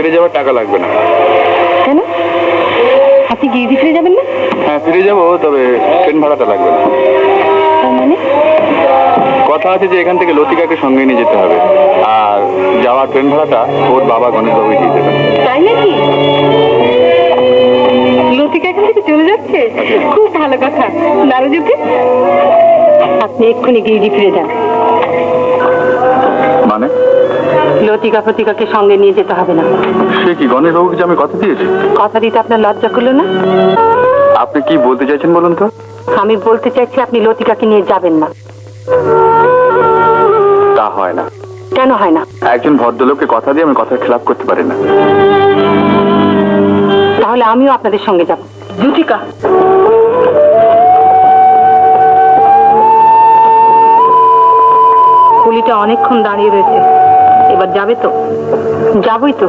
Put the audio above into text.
ফিরে যাওয়ার টাকা লাগবে না। কেন? আপনি গিরিডি ফিরে যাবেন না? হ্যাঁ ফিরে যাব তবে ট্রেন ভাড়াটা লাগবে না। তার মানে? কথা আছে যে এখান থেকে লতিকাকে সঙ্গে নিয়ে যেতে হবে। আর যাওয়ার ট্রেন ভাড়াটা ওর বাবা গণেশবাবুই দিয়ে দেবেন। তাই নাকি? লতিকা এখান থেকে চলে যাচ্ছে? খুব ভালো কথা। নারুজুকে আপনি এক্ষুনি গিরিডি ফিরে যান। লতিকা ফতিকাকে সঙ্গে নিয়ে যেতে হবে না। সে কি গণেশবাবুকে যে আমি কথা দিয়েছি? কথা দিতে আপনার লজ্জা করল না? আপনি কি বলতে চাইছেন বলুন তো? আমি বলতে চাইছি আপনি লতিকাকে নিয়ে যাবেন না। তা হয় না। কেন হয় না? একজন ভদ্রলোককে কথা দিয়ে আমি কথার খেলাপ করতে পারি না। তাহলে আমিও আপনাদের সঙ্গে যাব। জুতিকা কুলিটা অনেকক্ষণ দাঁড়িয়ে রয়েছে। এবার যাবে তো? যাবই তো।